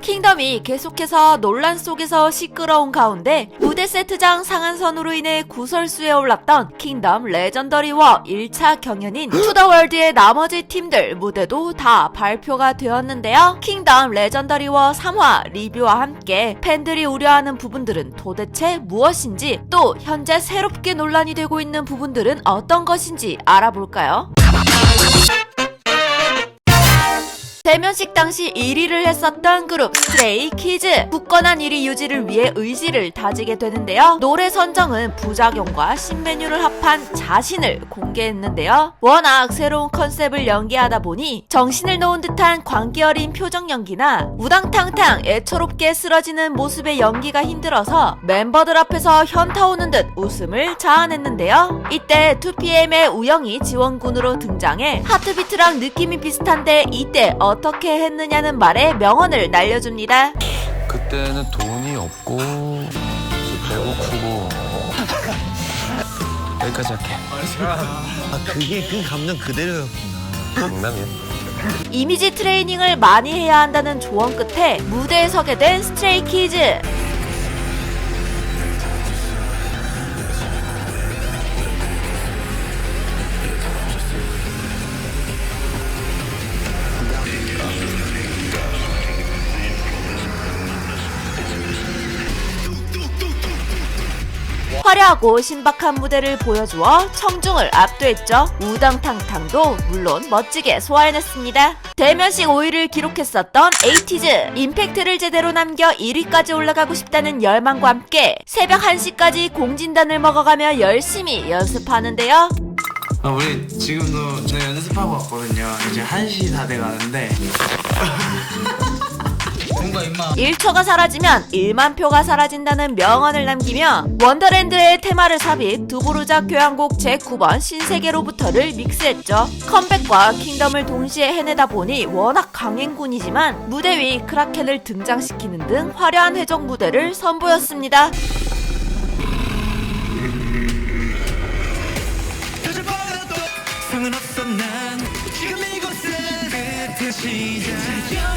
킹덤이 계속해서 논란 속에서 시끄러운 가운데 무대 세트장 상한선으로 인해 구설수에 올랐던 킹덤 레전더리 워 1차 경연인 투더월드의 나머지 팀들 무대도 다 발표가 되었는데요. 킹덤 레전더리 워 3화 리뷰와 함께 팬들이 우려하는 부분들은 도대체 무엇인지 또 현재 새롭게 논란이 되고 있는 부분들은 어떤 것인지 알아볼까요? 대면식 당시 1위를 했었던 그룹 스트레이 키즈 굳건한 1위 유지를 위해 의지를 다지게 되는데요. 노래 선정은 부작용과 신메뉴를 합한 자신을 공개했는데요. 워낙 새로운 컨셉을 연기하다 보니 정신을 놓은 듯한 광기 어린 표정 연기나 우당탕탕 애처롭게 쓰러지는 모습의 연기가 힘들어서 멤버들 앞에서 현타 오는 듯 웃음을 자아냈는데요. 이때 2PM의 우영이 지원군으로 등장해 하트비트랑 느낌이 비슷한데 이때 어 떻게 했느냐는 말에 명언을 날려줍니다. 그때는 돈이 없고 배고프고 여기까지 할게 아 그게 그 감정 그대로였구나. 농담이야 이미지 트레이닝을 많이 해야 한다는 조언 끝에 무대에 서게 된 스트레이 키즈. 화려하고 신박한 무대를 보여주어 청중을 압도했죠. 우당탕탕도 물론 멋지게 소화해냈습니다. 대면식 5위를 기록했었던 에이티즈 임팩트를 제대로 남겨 1위까지 올라가고 싶다는 열망과 함께 새벽 1시까지 공진단을 먹어가며 열심히 연습하는데요. 아, 우리 지금도 저희 연습하고 왔거든요. 이제 1시 다 돼가는데 1초가 사라지면 1만 표가 사라진다는 명언을 남기며 원더랜드의 테마를 삽입 두부르자 교향곡 제9번 신세계로부터를 믹스했죠. 컴백과 킹덤을 동시에 해내다 보니 워낙 강행군이지만 무대 위 크라켄을 등장시키는 등 화려한 회전 무대를 선보였습니다. 지금 이곳은 끝의 시작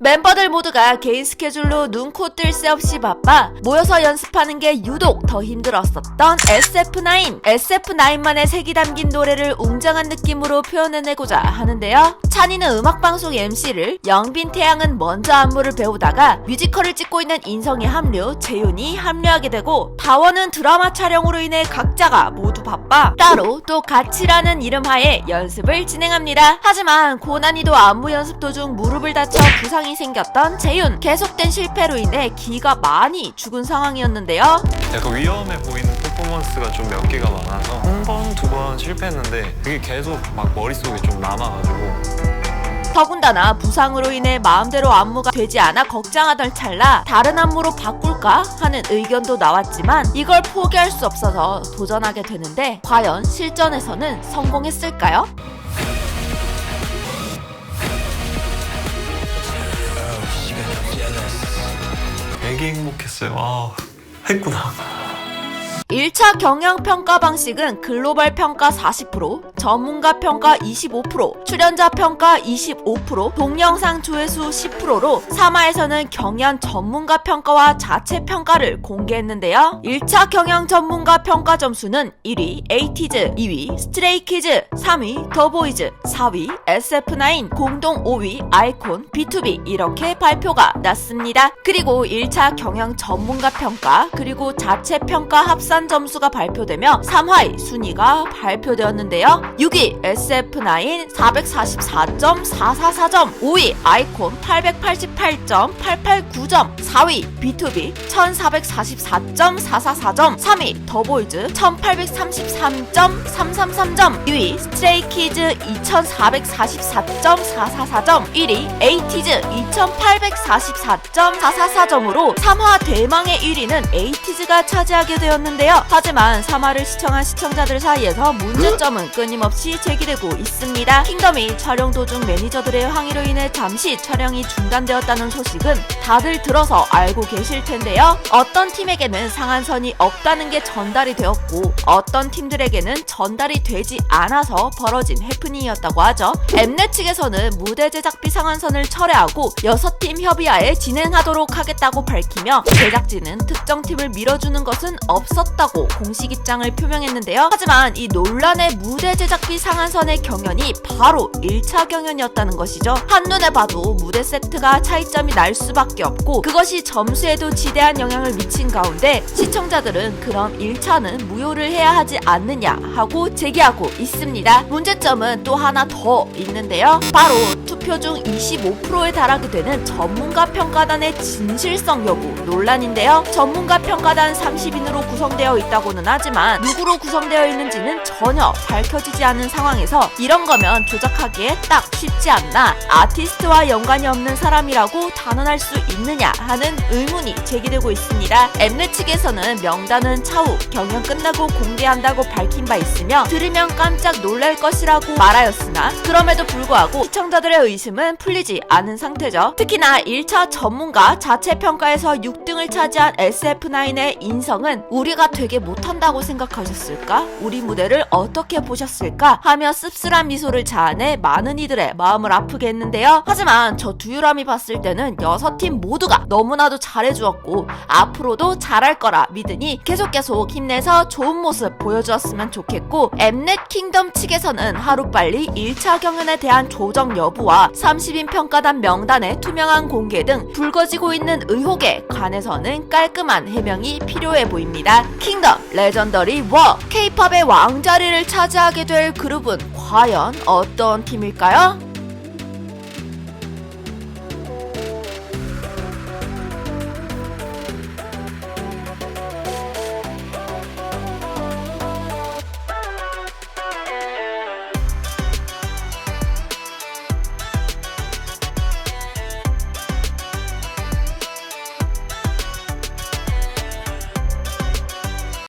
멤버들 모두가 개인 스케줄로 눈코 뜰 새 없이 바빠 모여서 연습하는 게 유독 더 힘들었었던 SF9. SF9만의 색이 담긴 노래를 웅장한 느낌으로 표현해내고자 하는데요. 찬이는 음악방송 MC를, 영빈 태양은 먼저 안무를 배우다가 뮤지컬을 찍고 있는 인성이 합류, 재윤이 합류하게 되고 다원은 드라마 촬영으로 인해 각자가 모두 바빠 따로 또 같이라는 이름 하에 연습을 진행합니다. 하지만 고난이도 안무 연습 도중 무릎을 다쳐 부상이 생겼던 재윤 계속된 실패로 인해 기가 많이 죽은 상황이었는데요. 약간 위험해 보이는 퍼포먼스가 좀 몇 개가 많아서 한 번, 두 번 실패했는데 그게 계속 막 머릿속에 좀 남아가지고 더군다나 부상으로 인해 마음대로 안무가 되지 않아 걱정하던 찰나 다른 안무로 바꿀까 하는 의견도 나왔지만 이걸 포기할 수 없어서 도전하게 되는데 과연 실전에서는 성공했을까요? 되게 행복했어요. 와 했구나. 1차 경영평가 방식은 글로벌 평가 40%, 전문가 평가 25%, 출연자 평가 25%, 동영상 조회수 10%로 3화에서는 경연 전문가 평가와 자체 평가를 공개했는데요. 1차 경영 전문가 평가 점수는 1위 에이티즈, 2위 스트레이키즈, 3위 더보이즈, 4위 SF9, 공동 5위 아이콘, B2B 이렇게 발표가 났습니다. 그리고 1차 경영 전문가 평가, 그리고 자체 평가 합산 점수가 발표되며 3화의 순위가 발표되었는데요. 6위 SF9 444.444점, 5위 아이콘 888.889점, 4위 B2B 1444.444점, 3위 더보이즈 1833.333점, 2위 스트레이키즈 2444.444점, 1위 에이티즈 2844.444점으로 3화 대망의 1위는 에이티즈가 차지하게 되었는데요. 하지만 3화를 시청한 시청자들 사이에서 문제점은 끊임없이 끊임없이 제기되고 있습니다. 킹덤이 촬영 도중 매니저들의 항의로 인해 잠시 촬영이 중단되었다는 소식은 다들 들어서 알고 계실 텐데요. 어떤 팀에게는 상한선이 없다는 게 전달이 되었고 어떤 팀들에게는 전달이 되지 않아서 벌어진 해프닝이었다고 하죠. 엠넷 측에서는 무대 제작비 상한선을 철회하고 6팀 협의하에 진행하도록 하겠다고 밝히며 제작진은 특정 팀을 밀어주는 것은 없었다고 공식 입장을 표명했는데요. 하지만 이 논란의 무대 제작 비 상한선의 경연이 바로 1차 경연이었다는 것이죠. 한눈에 봐도 무대 세트가 차이점이 날 수밖에 없고 그것이 점수에도 지대한 영향을 미친 가운데 시청자들은 그럼 1차는 무효를 해야 하지 않느냐 하고 제기하고 있습니다. 문제점은 또 하나 더 있는데요. 바로 투표 중 25%에 달하게 되는 전문가 평가단의 진실성 여부 논란인데요. 전문가 평가단 30인으로 구성되어 있다고는 하지만 누구로 구성되어 있는지는 전혀 밝혀지지 않은 상황에서 이런 거면 조작하기에 딱 쉽지 않나 아티스트와 연관이 없는 사람이라고 단언할 수 있느냐 하는 의문이 제기되고 있습니다. 엠넷 측에서는 명단은 차후 경연 끝나고 공개한다고 밝힌 바 있으며 들으면 깜짝 놀랄 것이라고 말하였으나 그럼에도 불구하고 시청자들의 의심은 풀리지 않은 상태죠. 특히나 1차 전문가 자체 평가에서 6등을 차지한 SF9의 인성은 우리가 되게 못한다고 생각하셨을까? 우리 무대를 어떻게 보셨을까? 하며 씁쓸한 미소를 자아내 많은 이들의 마음을 아프게 했는데요. 하지만 저 두유람이 봤을 때는 6팀 모두가 너무나도 잘해주었고 앞으로도 잘할 거라 믿으니 계속 계속 힘내서 좋은 모습 보여주었으면 좋겠고 엠넷 킹덤 측에서는 하루빨리 1차 경연에 대한 조정 여부와 30인 평가단 명단의 투명한 공개 등 불거지고 있는 의혹에 관해서는 깔끔한 해명이 필요해 보입니다. 킹덤 레전더리 워 K-팝의 왕자리를 차지하게 될 그룹은 과연 어떤 팀일까요?